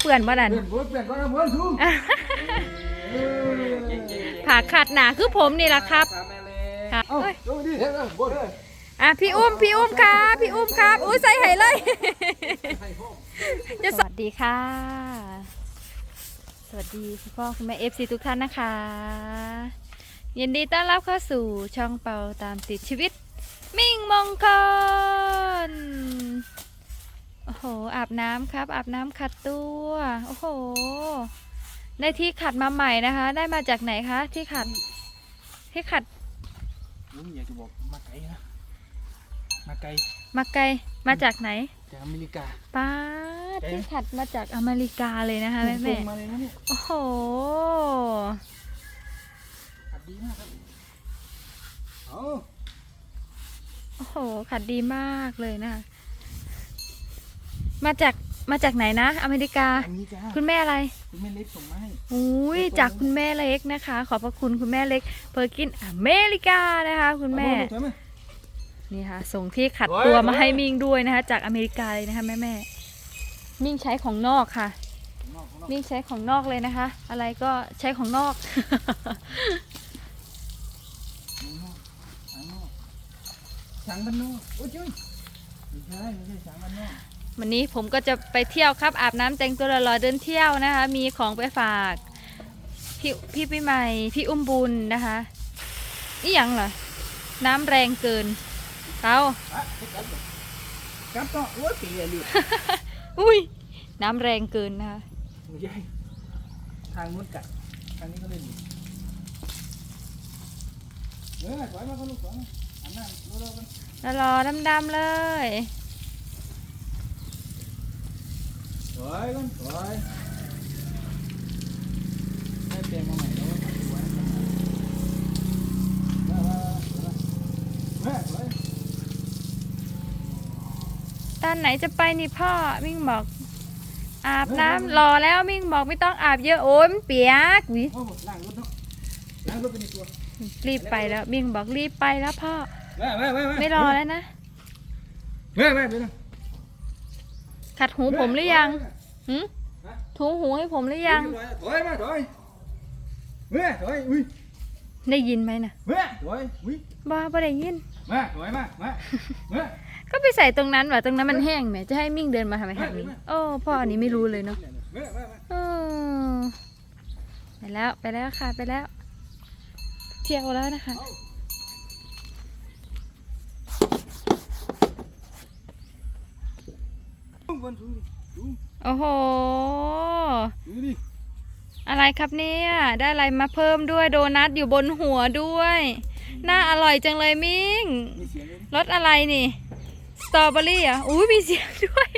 เปื่อนบ่ดันเปลี่ยนเปลี่ยนก็นะเพื่อนทุ่งผ่าขาดหนาคือผมนี่แหละครับค่ะเอ้ยลงดิเฮ้ยบดเลยอะพี่อุ้มพี่อุ้มครับพี่อุ้มครับอุ้ยใส่ให้เลยจะสวัสดีค่ะ สวัสดีคุณพ่อคุณแม่เอฟซีทุกท่านนะคะยินดีต้อนรับเข้าสู่ช่องเปาตามติดชีวิต มิ่งมงคล โอ้โห อาบน้ำครับ อาบน้ำขัดตัว โอ้โห ได้ที่ขัดมาใหม่นะคะ ได้มาจากไหนคะ ที่ขัด ที่ขัดลุงอยากจะบอกมาไกลนะ มาไกล มาไกล มาจากไหน จากอเมริกาป้าดไกลไหมที่ขัดมาจากอเมริกาเลยนะคะแม่ส่แม่งมาเลยนะเนี่ยโอ้โห ขัดดีมากครับเอาโอ้โห ขัดดีมากเลยนะคะ มาจากมาจากไหนนะ อเมริกาอเมริกาคุณแม่อะไร คุณแม่เล็กส่งมาให้อุ้ยจากคุณแม่เล็กนะคะ ขอบพระคุณคุณแม่เล็กเพอร์กินอเมริกานะคะ คุณแม่ เอามานี่ค่ะ ส่งที่ขัดโอ้ยตัวมาโอ้ยให้มิ่งด้วยนะคะ จากอเมริกาเลยนะคะแม่แม่ๆมิ่งใช้ของนอกค่ะ ข้างนอกข้างนอกมิ่งใช้ของนอกเลยนะคะ อะไรก็ใช้ของนอก ข้างนอกข้างนอกช้างบ้านนอกโอ้ยจุ้ยไม่ใช่ไม่ใช่ช้างบ้านนอก วันนี้ผมก็จะไปเที่ยวครับอาบน้ำแต่งตัวรอๆเดินเที่ยวนะคะ มีของไปฝาก พี่พี่ปีใหม่พี่อุ้มบุญนะคะนี่ยังเหรอน้ำแรงเกินเขาอะให้กลับก่อนกลับต่อโอ้ยเปลี่ยนเลยอุ้ยน้ำแรงเกินนะคะทางนู้นกัดทางนี้ก็เล่นอยู่เออถอยมาคนลูกถอยอันนั้นรอๆกันรอๆดำๆเลย ถ อยกันถอยให้เปลี่ยนมาใหม่แล้วก็ถอยแม่ถอยตอนไหนจะไปนี่พ่อมิ่งบอก อาบน้ำรอแล้วมิ่งบอกไม่ต้องอาบเยอะโอ้ยมันเปียกวิโอ้โหล้างรถเนาะล้างรถเป็นตัวรีบไปแล้วมิ่งบอกรีบไปแล้วพ่อ แม่แม่แม่ไม่รอแล้วนะแม่แม่ไปนะขัดหูผมหรือยัง หืมถูหูให้ผมหรือยัง ถอยมาถอยแม่ถอยอุ้ยได้ยินไหมนะแม่ถอยอุ้ยบ้าบ่ได้ยินแม่ถอยมาแม่แม่ก็ไปใส่ตรงนั้นว่ะตรงนั้นมันแห้งแหมจะให้มิ่งเดินมาทำไมทางนี้ โอ้พ่ออันนี้ไม่รู้เลยเนาะแม่แม่แม่เออไปแล้วไปแล้วค่ะไปแล้ว เที่ยวแล้วนะคะดูบนดูดู โอ้โห ดูดิอะไรครับเนี่ย ได้อะไรมาเพิ่มด้วยโดนัทอยู่บนหัวด้วย น่าอร่อยจังเลยมิ่งมีเสียงเลยรสอะไรนี่สตรอเบอรี่อะอุ้ยมีเสียงด้วย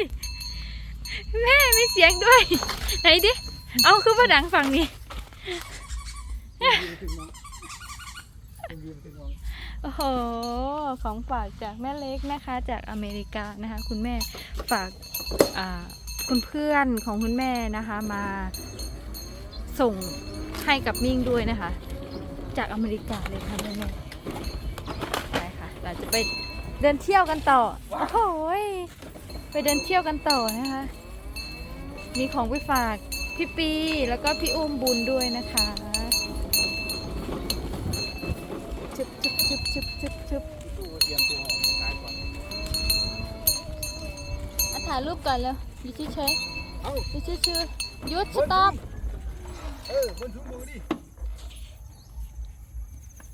แม่มีเสียงด้วย ไหนดิ เอาคือมาดังฝั่งนี้ ยืนถึงน้องยืนถึงน้องโอ้โห ของฝากจากแม่เล็กนะคะ จากอเมริกานะคะ คุณแม่ฝากอ่า คุณเพื่อนของคุณแม่นะคะมาส่งให้กับมิ่งด้วยนะคะ จากอเมริกาเลยค่ะแม่แม่ไปค่ะเราจะไปเดินเที่ยวกันต่อโอ้โหยไปเดินเที่ยวกันต่อนะคะ มีของไปฝากพี่ปีแล้วก็พี่อุ้มบุญด้วยนะคะชึบชึบชึบชึบชึบชึบถ่ายรูปก่อนเลย อยู่เฉยเอ้าๆอยู่เฉยๆหยุดสต็อปเออบนถุงมือดิ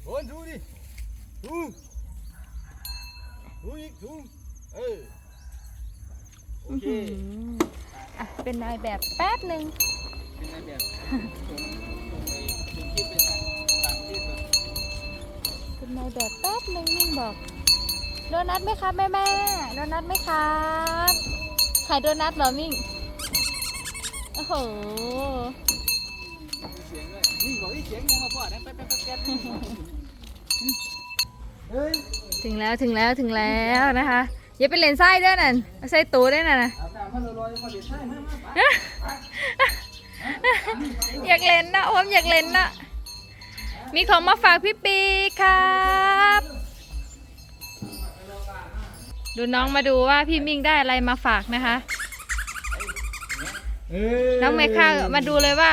บนถุงดิถุงถุงอีกถุงเออโอเคอะเป็นนายแบบแป๊บหนึ่งเป็นไงแบบส่งส่งไปส่งคลิปไปทางต่างประเทศก่อนเป็นนายแบบแป๊บหนึ่งนิ่งบอกโดนัทไหมครับแม่แม่ๆโดนัทไหมครับ ขายโดนัทเหรอมิ่ง โอ้โห เสียงด้วยนี่บอกอีเสียงยังมาพ่อนะแป๊บแป๊บแป๊บแป๊บเฮ้ยถึงแล้วถึงแล้วถึงแล้วนะคะอย่าไปเล่นไส้ด้วยนั่นเอาไส้ตูด้วยนั่นนะอาบน้ำมาลอยๆมาเดี๋ยวใช่มามาไปอยากเล่นนะผมอยากเล่นนะมีของมาฝากพี่ปีครับ ดูน้องมาดูว่าพี่มิ่งได้อะไรมาฝากนะคะเอเอ้ยน้องเมค่ามาดูเลยว่า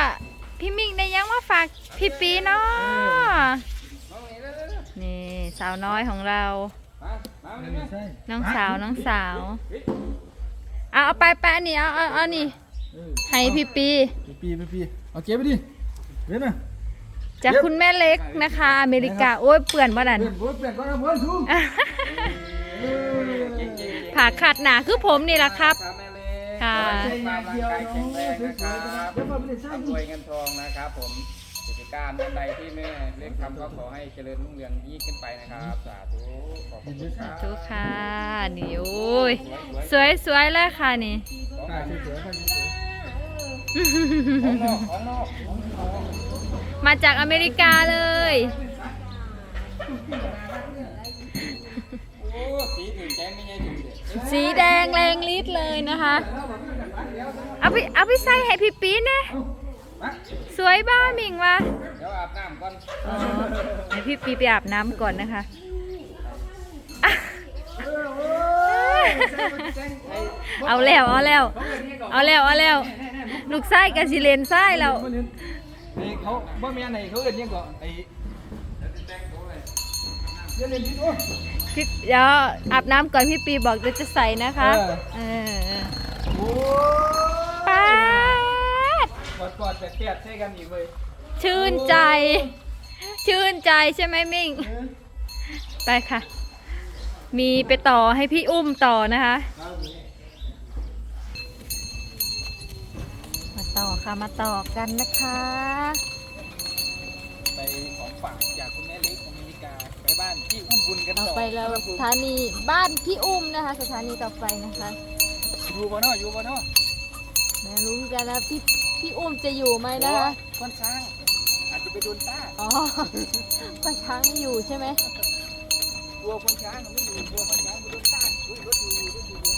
พี่มิ่งได้ยังมาฝากพี่ปีเนาะนี่สาวน้อยของเราไม่ใช่น้องสาวน้องสาว เอาเอาไปไปอันนี้เอาเอาเอานี่เออให้พี่ปีไปปีไปปีเอาเก็บไปดิเว้นนะจากคุณแม่เล็กนะคะ อเมริกา โอ้ยเปื่อนบ่นั่นเปลี่ยนเปลี่ยนก็ได้เพื่อนชู ผ่าขาดหนาคือผมนี่แหละครับครับแม่เล็กค่ะขอให้ความร่างกายแข็งแรงนะครับเดี๋ยวไม่ได้ใช่ร่ำรวยเงินทองนะครับ ผมกิจการอันใดที่แม่เล็กทำก็ขอให้เจริญรุ่งเรืองยิ่งขึ้นไปนะครับสาธุขอบคุณครับทุกค่ะนี่โอ้ยสวยสวยเลยค่ะนี่ ของถ่ายนสวยๆถ่ายสวยอกของนอกของนอกมาจากอเมริกาเลย โอ้สีถึงใจไม่ใช่ถึงเด็ด สีแดงแรงฤทธิ์เลยนะคะเอาไปเอาไปใส่ให้พี่ปี๊นะสวยบ้ามิงวะเดี๋ยวอาบน้ำก่อนอ๋อให้พี่ปีไปอาบน้ำก่อนนะคะเอาแล้วเอาแล้วเอาแล้วเอาแล้วลูกไส้กับสิเลนไส้แล้วไอ้เขาบ่แม่นไหนเขาเอิ้นยังก็ไอ้เดี๋ยวเล่นที่ตัว พี่เดี๋ยวอาบน้ำก่อนพี่ปีบอกเดี๋ยวจะใส่นะคะเออโอ้ป้าดกอดกอดแปดๆใช่กันอีกเว้ยชื่นใจ ชื่นใจใช่ไหมมิ่งไปค่ะ มีไปต่อให้พี่อุ้มต่อนะคะมาต่อค่ะ มาต่อกันนะคะ ไปของฝากจากคุณแม่เล็กอเมริกา ไปบ้านที่อุ้มบุญกันเอาต่อไปแล้วสถานีบ้านพี่อุ้มนะคะ สถานีต่อไปนะคะอยู่บ่เนาะอยู่บ่เนาะแม่รู้กันนะพี่พี่อุ้มจะอยู่ไหมนะคะ คนช้างอาจจะไปโดนต้าอ๋อป้าช้างไม่อยู่ใช่ไหมกลัวคนช้างมันไม่อยู่กลัวคนช้างมันโดนต้านอุ้ยรถอยู่อยู่รถอยู่อยู่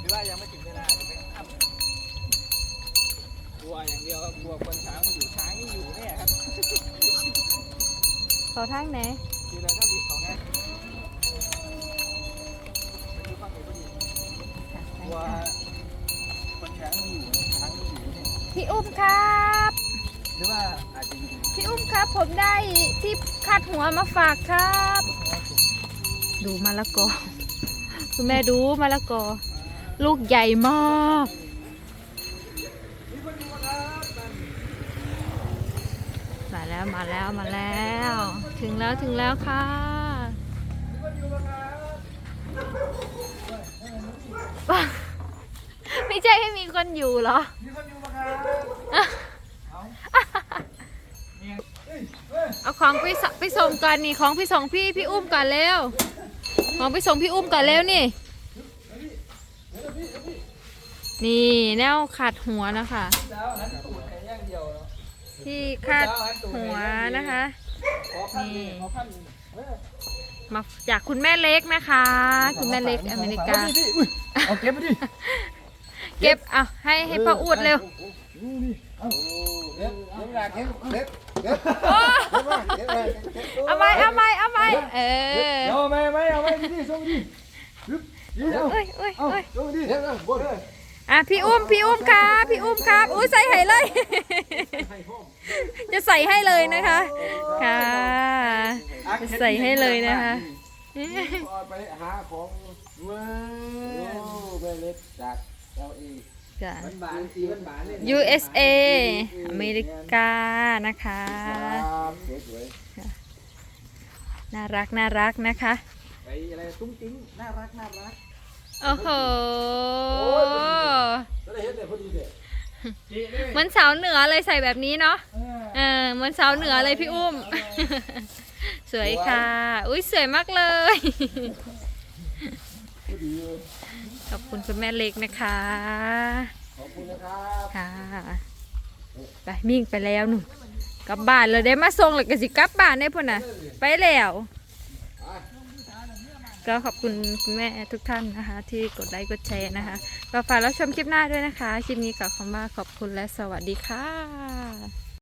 หรือว่ายังไม่ถึงเวลาจะไปอัพกลัวอย่างเดียวครับกลัวคนช้างมันอยู่ช้างนี่อยู่แน่ครับ เขาทางไหนคือเราต้องมีสองไงมันอยู่ฝั่งไหนพอดีกลัวคนช้างไม่อยู่ช้างไม่อยู่เนี่ยพี่อุ้มครับ หรือว่าอาจจะอยู่พี่อุ้มครับ ผมได้ที่คาดหัวมาฝากครับ ดูมะละกอคุณแม่ดูมะละกอ ลูกใหญ่มาก มาแล้วมาแล้วมาแล้ว ถึงแล้วถึงแล้วค่ะ ไม่ใช่ให้มีคนอยู่เหรอ มีคนอยู่ปะครับเอาของไปสไปส่งก่อนนี่ของไปส่งพี่พี่อุ้มก่อนเร็วของไปส่งพี่อุ้มก่อนเร็วนี่ นี่แนวขัดหัวนะคะ เจ้าหันตูดแค่ย่างเดียวเนาะที่คาดหัวนะคะขอพันหนึ่งขอพันหนึ่งเออมาจากคุณแม่เล็กนะคะ คุณแม่เล็กอเมริกา เอดิอุ้ยเอาเก็บไปดิ เก็บเอาให้ให้ป้าอูดเร็วดูดิเอาเล็บเล็บหลักเล็บเล็บโอ้เอาไหมเอาไหมเอาไหมเออเดี๋ยวเอาไม่ไม่เอาไม่ดิส่งดิยึบยึบเอาเอ้ยเอ้ยเอาเอ้ยส่งดิเดี๋ยวบน อะพี่อุ้มพี่อุ้มครับพี่อุ้มครับอุ้ยใส่ให้เลย จะใส่ให้เลยนะคะค่ะจะใส่ให้เลยนะคะ ไปหาของว้าวเบลเล็กจากเอลเอจ้ะบานสีบานเลย USA อเมริกานะคะสวยน่ารักน่ารักนะคะ ๆไปอะไรตุ้งติ้งน่ารักน่ารัก โอ้โห ก็ได้เห็นแต่พอดีเลย เหมือนสาวเหนือเลยใส่แบบนี้เนาะเออเหมือนสาวเหนือเลยพี่อุ้ม สวยค่ะ อุ้ยสวยมากเลยพอดีขอบคุณคุณแม่เล็กนะคะ ขอบคุณนะครับค่ะไปมิ่งไปแล้วหนูกลับบ้านเลยได้มาส่งเลยก็สิกลับบ้านได้พ่นน่ะ ไปแล้ว ก็ขอบคุณคุณแม่ทุกท่านนะคะ ที่กดไลค์กดแชร์นะคะก็ฝากรับชมคลิปหน้าด้วยนะคะ คลิปนี้กับคำว่าขอบคุณและสวัสดีค่ะ